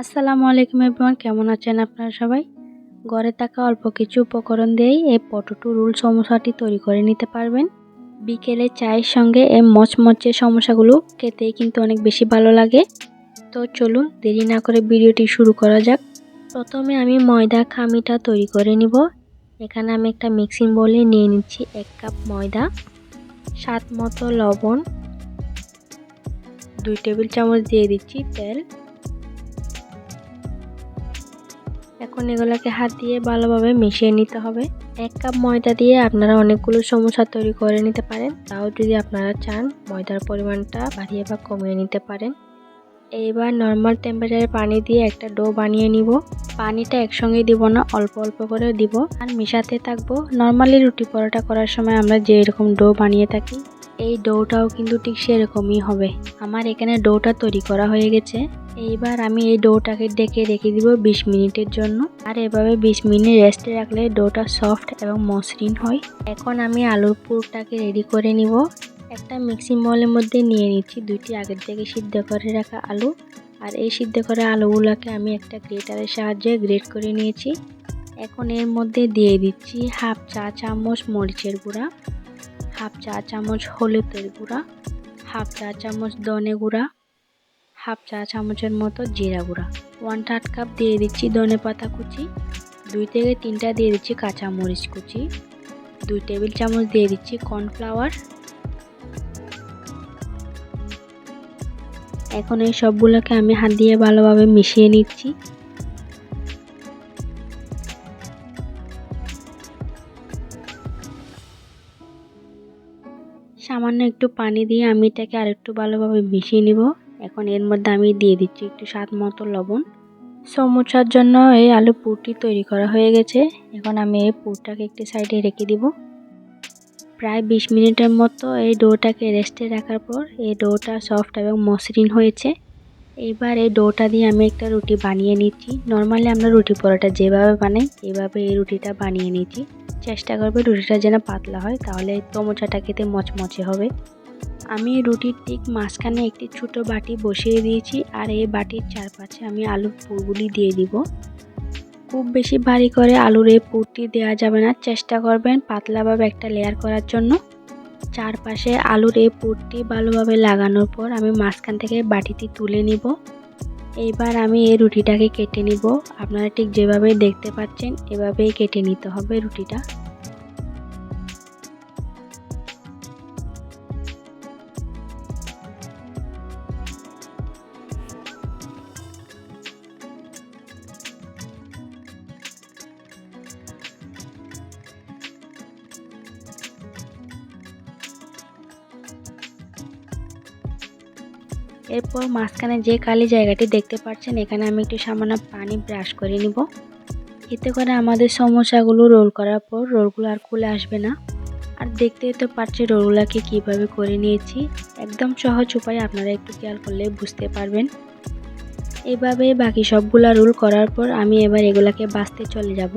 আসসালামু আলাইকুম এভরিওয়ান, কেমন আছেন আপনারা সবাই? ঘরে থাকা অল্প কিছু উপকরণ দিয়েই এই পটোটো রুল সমস্যাটি তৈরি করে নিতে পারবেন। বিকেলে চায়ের সঙ্গে এই মচমচে সমস্যাগুলো খেতেই কিন্তু অনেক বেশি ভালো লাগে। তো চলুন, দেরি না করে ভিডিওটি শুরু করা যাক। প্রথমে আমি ময়দা খামিটা তৈরি করে নিব। এখানে আমি একটা মিক্সিং বলে নিয়ে নিচ্ছি এক কাপ ময়দা, স্বাদ মতো লবণ, দুই টেবিল চামচ দিয়ে দিচ্ছি তেল। এখন এগুলোকে হাত দিয়ে ভালোভাবে মিশিয়ে নিতে হবে। এক কাপ ময়দা দিয়ে আপনারা অনেকগুলো সমস্যা তৈরি করে নিতে পারেন। তাও যদি আপনারা চান, ময়দার পরিমাণটা বাড়িয়ে বা কমিয়ে নিতে পারেন। এইবার নর্মাল টেম্পারেচারে পানি দিয়ে একটা ডো বানিয়ে নিব। পানিটা একসঙ্গে দিব না, অল্প অল্প করে দিব। আর মিশাতে থাকব। নর্মালি রুটি পরোটা করার সময় আমরা যে এরকম ডো বানিয়ে থাকি এই ডোটাও কিন্তু ঠিক সেরকমই হবে। আমার এখানে ডোটা তৈরি করা হয়ে গেছে। এইবার আমি এই ডোটাকে ডেকে রেখে দিব ২০ মিনিটের জন্য। আর এভাবে ২০ মিনিট রেস্টে রাখলে ডোটা সফট এবং মসৃণ হয়। এখন আমি আলুর পুরটাকে রেডি করে নিব। একটা মিক্সিং বলের মধ্যে নিয়ে নিচ্ছি। দুইটি আগের থেকে সিদ্ধ করে রাখা আলু। আর এই সিদ্ধ করা আলুগুলোকে আমি একটা গ্রেটারের সাহায্যে গ্রেট করে নিয়েছি। এখন এর মধ্যে দিয়ে দিচ্ছি হাফ চা চামচ মরিচের গুঁড়া। হাফ চা চামচ হলুদের গুঁড়া, হাফ চা চামচ ধনে গুঁড়া, হাফ চা চামচের মতো জিরা গুঁড়া। ওয়ান থার্ড কাপ দিয়ে দিচ্ছি ধনে পাতা কুচি, দুই থেকে তিনটা দিয়ে দিচ্ছি কাঁচা মরিচ কুচি, দুই টেবিল চামচ দিয়ে দিচ্ছি কর্নফ্লাওয়ার। এখন এই সবগুলোকে আমি হাত দিয়ে ভালোভাবে মিশিয়ে নিচ্ছি। সামান্য একটু পানি দিয়ে আমি এটাকে আরেকটু ভালোভাবে মিশিয়ে নিব। এখন এর মধ্যে আমি দিয়ে দিচ্ছি একটু স্বাদ মতো লবণ। সমুচার জন্য এই আলু পুরটি তৈরি করা হয়ে গেছে। এখন আমি এই পুরটাকে একটি সাইডে রেখে দিব। প্রায় বিশ মিনিটের মতো এই ডোটাকে রেস্টে রাখার পর এই ডোটা সফট এবং মসৃণ হয়েছে। এইবার এই ডোটা দিয়ে আমি একটা রুটি বানিয়ে নিচ্ছি। নর্মালি আমরা রুটি পরোটা যেভাবে বানাই, এভাবে এই রুটিটা বানিয়ে নিচ্ছি। চেষ্টা করবে রুটিটা যেন পাতলা হয়, তাহলে তমোচাটা খেতে মচমচে হবে। আমি রুটির ঠিক মাঝখানে একটি ছোট বাটি বসিয়ে দিয়েছি আর এই বাটির চারপাশে আমি আলুর পুরগুলি দিয়ে দিব। খুব বেশি ভারী করে আলুর এই পুরটি দেওয়া যাবে না। চেষ্টা করবেন পাতলাভাবে একটা লেয়ার করার জন্য। চারপাশে আলুর এই পুরটি ভালোভাবে লাগানোর পর আমি মাঝখান থেকে বাটিটি তুলে নিব। এইবার আমি এই রুটিটাকে কেটে নিব। আপনারা ঠিক যেভাবে দেখতে পাচ্ছেন, এভাবেই কেটে নিতে হবে রুটিটা। এরপর মাঝখানে যে কালি জায়গাটি দেখতে পাচ্ছেন, এখানে আমি একটু সামান্য পানি ব্রাশ করে নিব। এতে করে আমাদের সমস্যাগুলো রোল করার পর রোলগুলো আর খুলে আসবে না। আর দেখতেই তো পারছি রোলগুলোকে কীভাবে করে নিয়েছি। একদম সহজ উপায়, আপনারা একটু খেয়াল করলে বুঝতে পারবেন। এভাবে বাকি সবগুলা রোল করার পর আমি এবার এগুলাকে বাঁচতে চলে যাব।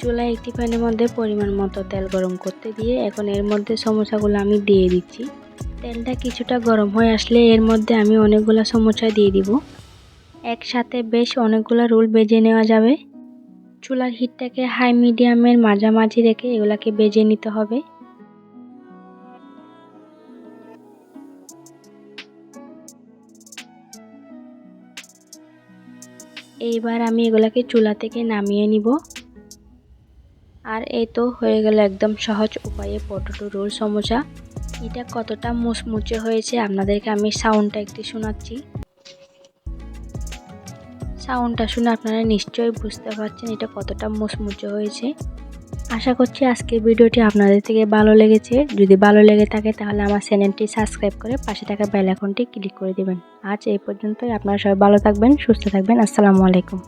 চুলায় একটি প্যানের মধ্যে পরিমাণ মতো তেল গরম করতে দিয়ে এখন এর মধ্যে সমস্যাগুলো আমি দিয়ে দিচ্ছি। তেলটা কিছুটা গরম হয়ে আসলে এর মধ্যে আমি অনেকগুলো সমোসা দিয়ে দিব। একসাথে বেশ অনেকগুলো রোল বেজে নেওয়া যাবে। চুলার হিটটাকে হাই মিডিয়ামের মাঝামাঝি রেখে এগুলাকে বেজে নিতে হবে। এইবার আমি এগুলাকে চুলা থেকে নামিয়ে নিব। আর এই তো হয়ে গেল একদম সহজ উপায়ে পটেটো রোল সমোসা এটা কতটা মুচমুচে হয়েছে আপনাদেরকে আমি সাউন্ডটা একটু শোনাচ্ছি। সাউন্ডটা শুনে আপনারা নিশ্চয়ই বুঝতে পারছেন এটা কতটা মুচমুচে হয়েছে। আশা করছি আজকের ভিডিওটি আপনাদের থেকে ভালো লেগেছে। যদি ভালো লেগে থাকে তাহলে আমার চ্যানেলটি সাবস্ক্রাইব করে পাশে থাকা বেল আইকনটি ক্লিক করে দেবেন। আজ এই পর্যন্তই। আপনারা সবাই ভালো থাকবেন, সুস্থ থাকবেন। আসসালামু আলাইকুম।